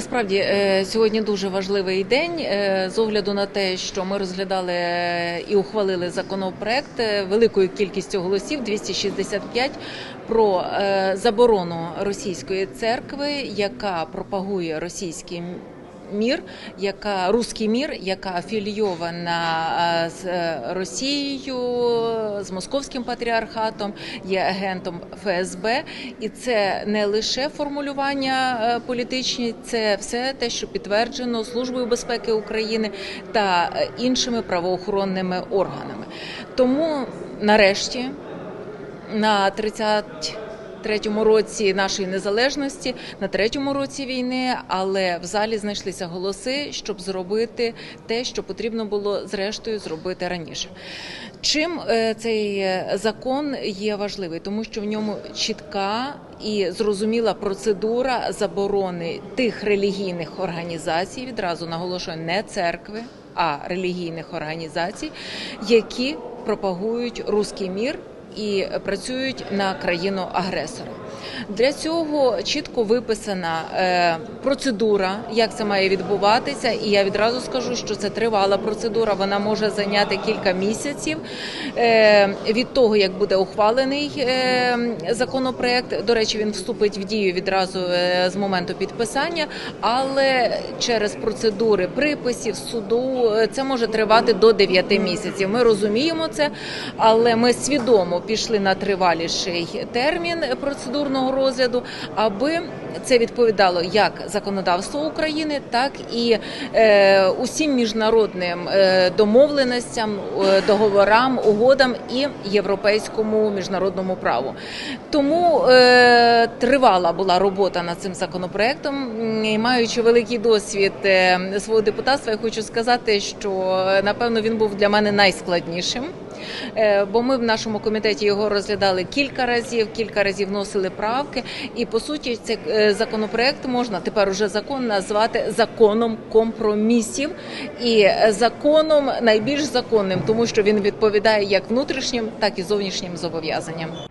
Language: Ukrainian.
Насправді е, сьогодні дуже важливий день е, з огляду на те, що ми розглядали і ухвалили законопроект е, великою кількістю голосів 265 про заборону російської церкви, яка пропагує російський мір, яка руський мір, яка афілійована з е, Росією, з московським патріархатом, є агентом ФСБ, і це не лише формулювання е, політичні, це все те, що підтверджено Службою безпеки України та е, іншими правоохоронними органами. Тому нарешті на 33-му році нашої незалежності, на третьому році війни, але в залі знайшлися голоси, щоб зробити те, що потрібно було зрештою зробити раніше. Чим е, цей е, закон є важливий, тому що в ньому чітка і зрозуміла процедура заборони тих релігійних організацій, відразу наголошую, не церкви, а релігійних організацій, які пропагують руський мір і працюють на країну агресора. Для цього чітко виписана е, процедура, як це має відбуватися, і я відразу скажу, що це тривала процедура. Вона може зайняти кілька місяців е, від того, як буде ухвалений е, законопроект. До речі, він вступить в дію відразу з моменту підписання, але через процедури приписів суду це може тривати до 9 місяців. Ми розуміємо це, але ми свідомо пішли на триваліший термін процедурного розгляду, аби це відповідало як законодавству України, так і е, усім міжнародним е, домовленостям, е, договорам, угодам і європейському міжнародному праву. Тому е, тривала була робота над цим законопроектом. І маючи великий досвід е, свого депутатства, я хочу сказати, що напевно він був для мене найскладнішим. Е, Бо ми в нашому комітеті його розглядали кілька разів, кілька разів вносили правки, і по суті, цей е, законопроект можна тепер уже закон назвати законом компромісів і е, законом найбільш законним, тому що він відповідає як внутрішнім, так і зовнішнім зобов'язанням.